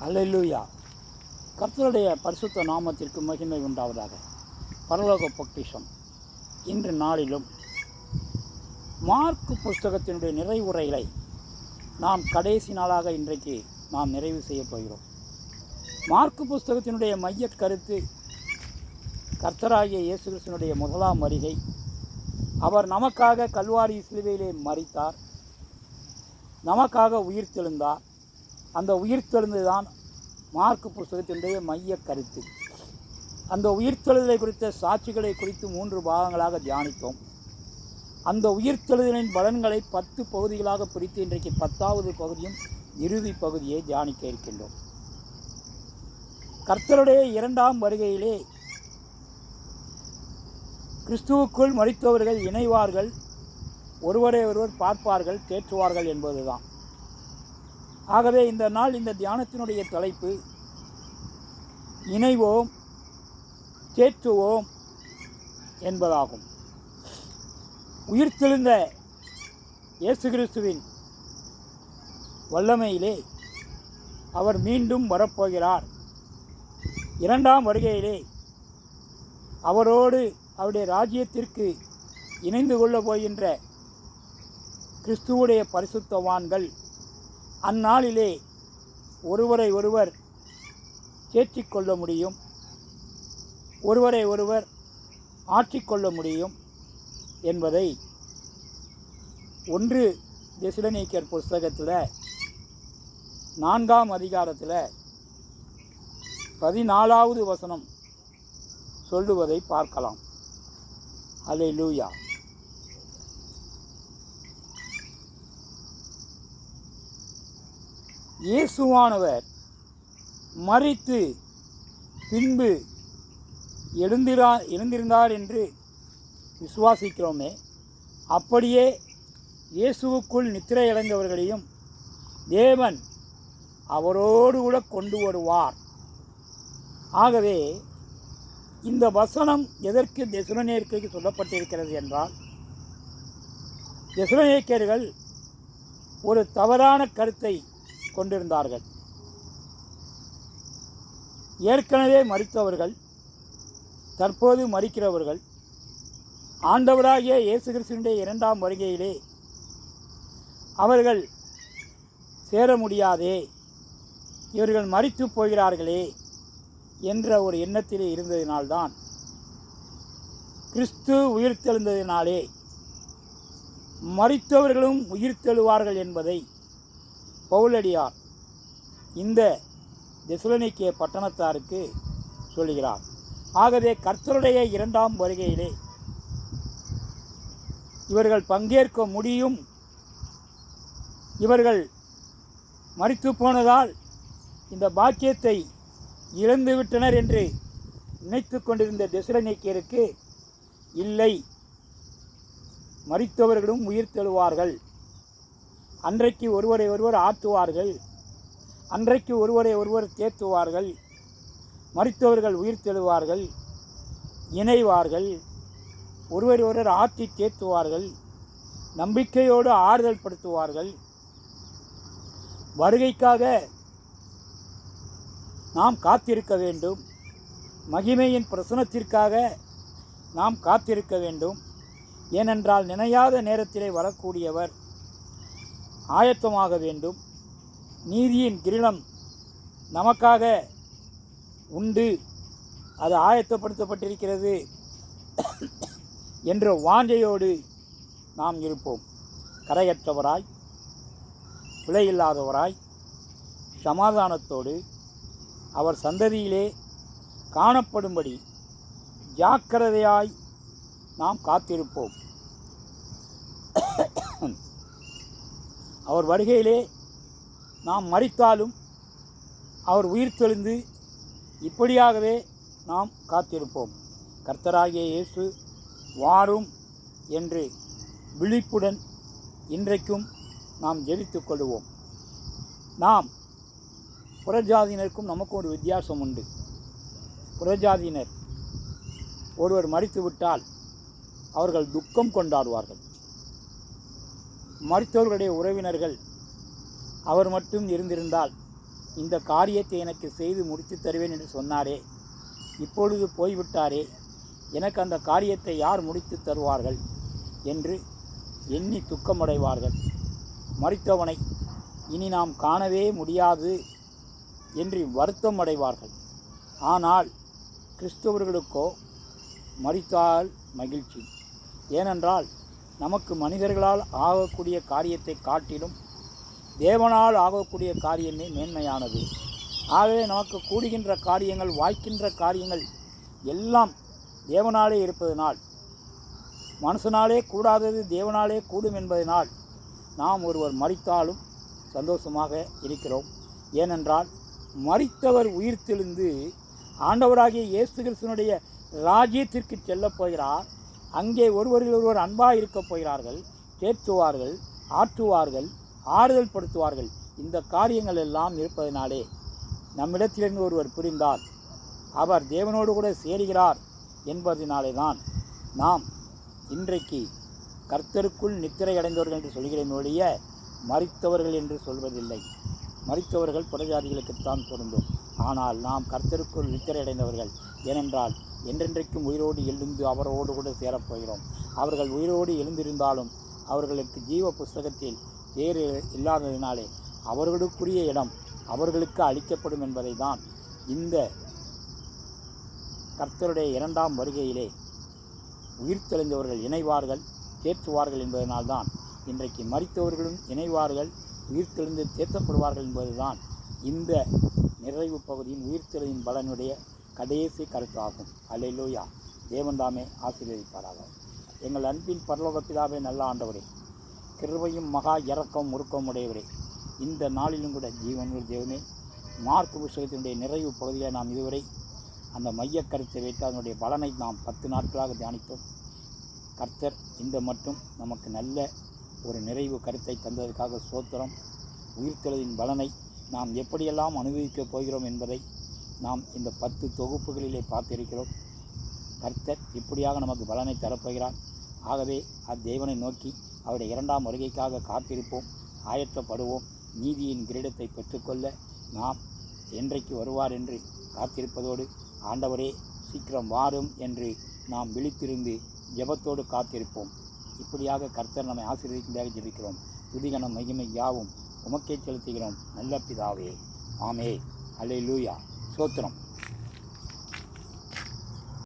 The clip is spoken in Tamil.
அல்லேலூயா. கர்த்தருடைய பரிசுத்த நாமத்திற்கு மகிமை உண்டாவதாக. பரலோக பொக்கிஷம். இன்று நாளிலும் மார்க்கு புஸ்தகத்தினுடைய நிறைவுரைகளை நாம் கடைசி நாளாக இன்றைக்கு நாம் நிறைவு செய்யப் போகிறோம். மார்க்கு புஸ்தகத்தினுடைய மையக் கருத்து கர்த்தராகிய இயேசு கிறிஸ்துவினுடைய முதலாம் வருகை. அவர் நமக்காக கல்வாரி சிலுவையிலே மறித்தார் நமக்காக உயிர்த்தெழுந்தார் அந்த உயிர்த்தெழுந்து தான் மார்க்கு புஸ்தகத்தினுடைய மைய கருத்து. அந்த உயிர்த்தெழுதலை குறித்த சாட்சிகளை குறித்து மூன்று பாகங்களாக தியானித்தோம். அந்த உயிர்த்தெழுதலின் பலன்களை பத்து பகுதிகளாக பிரித்து இன்றைக்கு பத்தாவது பகுதியும் இறுதி பகுதியை தியானிக்க இருக்கின்றோம். கர்த்தருடைய இரண்டாம் வருகையிலே கிறிஸ்துவுக்குள் மறித்தவர்கள் இணைவார்கள் ஒருவரை ஒருவர் பார்ப்பார்கள் தேற்றுவார்கள் என்பதுதான். ஆகவே இந்த நாள் இந்த தியானத்தினுடைய தலைப்பு இணைவோம் தேற்றுவோம் என்பதாகும். உயிர்த்தெழுந்த இயேசு கிறிஸ்துவின் வல்லமையிலே அவர் மீண்டும் வரப்போகிறார். இரண்டாம் வருகையிலே அவரோடு அவருடைய ராஜ்யத்திற்கு இணைந்து கொள்ளப் போகின்ற கிறிஸ்துவுடைய பரிசுத்தவான்கள் அந்நாளிலே ஒருவரை ஒருவர் சேர்த்திக்கொள்ள முடியும். ஒருவரை ஒருவர் ஆற்றிக்கொள்ள முடியும் என்பதை ஒன்று தெசிலனீக்கர் புஸ்தகத்தில் நான்காம் அதிகாரத்தில் பதினாலாவது வசனம் சொல்லுவதை பார்க்கலாம். அலை லூயா இயேசுவானவர் மறித்து பின்பு எழுந்திரா எழுந்திருந்தார் என்று விசுவாசிக்கிறோமே அப்படியே இயேசுவுக்குள் நித்திரையடைந்தவர்களையும் தேவன் அவரோடு கூட கொண்டு வருவார். ஆகவே இந்த வசனம் எதற்கு தெசுரநேர்க்கைக்கு சொல்லப்பட்டிருக்கிறது என்றால் தெசுரநேக்கர்கள் ஒரு தவறான கருத்தை கொண்டிருந்தார்கள். ஏற்கனவே மறித்தவர்கள் தற்போது மறிக்கிறவர்கள் ஆண்டவராகிய இயேசு கிறிஸ்துவினுடைய இரண்டாம் வருகையிலே அவர்கள் சேர முடியாதே இவர்கள் மறித்து போகிறார்களே என்ற ஒரு எண்ணத்திலே இருந்ததினால்தான் கிறிஸ்து உயிர்த்தெழுந்ததினாலே மறித்தவர்களும் உயிர்த்தெழுவார்கள் என்பதை பவுலடியார் இந்த தெசுலனிக்கிய பட்டணத்தாருக்கு சொல்கிறார் ஆகவே கர்த்தருடைய இரண்டாம் வருகையிலே இவர்கள் பங்கேற்க முடியும். இவர்கள் மறித்து போனதால் இந்த பாக்கியத்தை இழந்துவிட்டனர் என்று நினைத்து கொண்டிருந்த தெசுரநீக்கியருக்கு இல்லை. மறித்தவர்களும் உயிர் தெழுவார்கள். அன்றைக்கு ஒருவரை ஒருவர் ஆற்றுவார்கள் அன்றைக்கு ஒருவரை ஒருவர் தேத்துவார்கள். மறித்தவர்கள் உயிர் தெழுவார்கள். இணைவார்கள். ஒருவர் ஒருவர் ஆற்றி தேத்துவார்கள். நம்பிக்கையோடு ஆறுதல் படுத்துவார்கள். வருகைக்காக நாம் காத்திருக்க வேண்டும். மகிமையின் பிரசனத்திற்காக நாம் காத்திருக்க வேண்டும். ஏனென்றால் நினையாத நேரத்திலே வரக்கூடியவர் ஆயத்தமாக வேண்டும். நீதியின் கிரீடம் நமக்காக உண்டு. அது ஆயத்தப்படுத்தப்பட்டிருக்கிறது என்ற வாஞ்சையோடு நாம் இருப்போம். கரையற்றவராய் பிழையில்லாதவராய் சமாதானத்தோடு அவர் சந்ததியிலே காணப்படும்படி ஜாக்கிரதையாய் நாம் காத்திருப்போம். அவர் வருகையிலே நாம் மறித்தாலும் அவர் உயிர் தெளிந்து இப்படியாகவே நாம் காத்திருப்போம். கர்த்தராகிய இயேசு வாரும் என்று விழிப்புடன் இன்றைக்கும் நாம் ஜெபித்துக் கொள்வோம் நாம் புறஜாதியினருக்கும் நமக்கும் ஒரு வித்தியாசம் உண்டு. புறஜாதியினர் ஒருவர் மறித்து விட்டால் அவர்கள் துக்கம் கொண்டாடுவார்கள். மருத்துவர்களுடைய உறவினர்கள் அவர் மட்டும் இருந்திருந்தால் இந்த காரியத்தை எனக்கு செய்து முடித்து தருவேன் என்று சொன்னாரே. இப்பொழுது போய்விட்டாரே. எனக்கு அந்த காரியத்தை யார் முடித்து தருவார்கள் என்று எண்ணி துக்கமடைவார்கள். மறித்தவனை இனி நாம் காணவே முடியாது என்று வருத்தம் அடைவார்கள் ஆனால் கிறிஸ்தவர்களுக்கோ மறித்தால் மகிழ்ச்சி. ஏனென்றால் நமக்கு மனிதர்களால் ஆகக்கூடிய காரியத்தை காட்டிலும் தேவனால் ஆகக்கூடிய காரியமே மேன்மையானது. ஆகவே நமக்கு கூடுகின்ற காரியங்கள் வாய்க்கின்ற காரியங்கள் எல்லாம் தேவனாலே இருப்பதனால் மனுஷனாலே கூடாதது தேவனாலே கூடும் என்பதனால் நாம் ஒருவர் மறித்தாலும் சந்தோஷமாக இருக்கிறோம். ஏனென்றால் மறித்தவர் உயிர்த்தெழுந்து ஆண்டவராகிய இயேசு கிருஷ்ணனுடைய ராஜ்யத்திற்கு செல்லப் போகிறார். அங்கே ஒருவரில் ஒருவர் அன்பாக இருக்கப் போகிறார்கள் தேற்றுவார்கள் ஆற்றுவார்கள் ஆறுதல் படுத்துவார்கள். இந்த காரியங்கள் எல்லாம் இருப்பதனாலே நம்மிடத்திலிருந்து ஒருவர் புரிந்தார். அவர் தேவனோடு கூட சேருகிறார் என்பதனாலே தான் நாம் இன்றைக்கு கர்த்தருக்குள் நித்திரை அடைந்தவர்கள் என்று சொல்கிறேன் ஒழிய மறித்தவர்கள் என்று சொல்வதில்லை. மறித்தவர்கள் புறஜாதிகளுக்குத்தான் பொருந்தும். ஆனால் நாம் கர்த்தருக்குள் நித்திரை அடைந்தவர்கள். ஏனென்றால் என்றென்றைக்கும் உயிரோடு எழுந்து அவரோடு கூட சேரப்போகிறோம் அவர்கள் உயிரோடு எழுந்திருந்தாலும் அவர்களுக்கு ஜீவ புஸ்தகத்தில் வேறு இல்லாததினாலே அவர்களுக்குரிய இடம் அவர்களுக்கு அளிக்கப்படும் என்பதை தான் இந்த கர்த்தருடைய இரண்டாம் வருகையிலே உயிர்த்தெழுந்தவர்கள் இணைவார்கள் தேற்றுவார்கள் என்பதனால்தான் இன்றைக்கு மறித்தவர்களும் இணைவார்கள் உயிர்த்தெழுந்து தேற்றப்படுவார்கள் என்பதுதான் இந்த நிறைவு பகுதியின் உயிர்த்தெழுதின் பலனுடைய கடைசி கருத்தாகும். அல்லேலூயா தேவன்தாமே ஆசீர்வதிப்பாராக. எங்கள் அன்பின் பரலோகத்திலாவே நல்ல ஆண்டவரே. கிருபையும் மகா இறக்கம் முறுக்கம் உடையவரே. இந்த நாளிலும் கூட ஜீவனுள் தேவனே மார்க் புஸ்தகத்தினுடைய நிறைவு பகுதியில் நாம் இதுவரை அந்த மையக் கருத்தை வைத்து அதனுடைய பலனை நாம் பத்து நாட்களாக தியானித்தோம். கர்த்தர் இந்த மட்டும் நமக்கு நல்ல ஒரு நிறைவு கருத்தை தந்ததற்காக சோத்திரம் உயிர்த்தெழுதின் பலனை நாம் எப்படியெல்லாம் அனுபவிக்கப் போகிறோம் என்பதை நாம் இந்த பத்து தொகுப்புகளிலே பார்த்திருக்கிறோம். கர்த்தர் இப்படியாக நமக்கு பலனை தரப்போகிறார். ஆகவே அத்தேவனை நோக்கி அவருடைய இரண்டாம் வருகைக்காக காத்திருப்போம். ஆயற்றப்படுவோம் நீதியின் கிரீடத்தை பெற்றுக்கொள்ள நாம் என்றைக்கு வருவார் என்று காத்திருப்பதோடு ஆண்டவரே சீக்கிரம் வாரும் என்று நாம் விழித்திருந்து ஜெபத்தோடு காத்திருப்போம். இப்படியாக கர்த்தர் நம்மை ஆசீர்வதிக்கும்படியாக ஜெபிக்கிறோம். துதிகணம் மகிமை யாவும் உமக்கே செலுத்துகிறோம். நல்ல பிதாவே. ஆமே அல்லேலூயா சோத்திரம்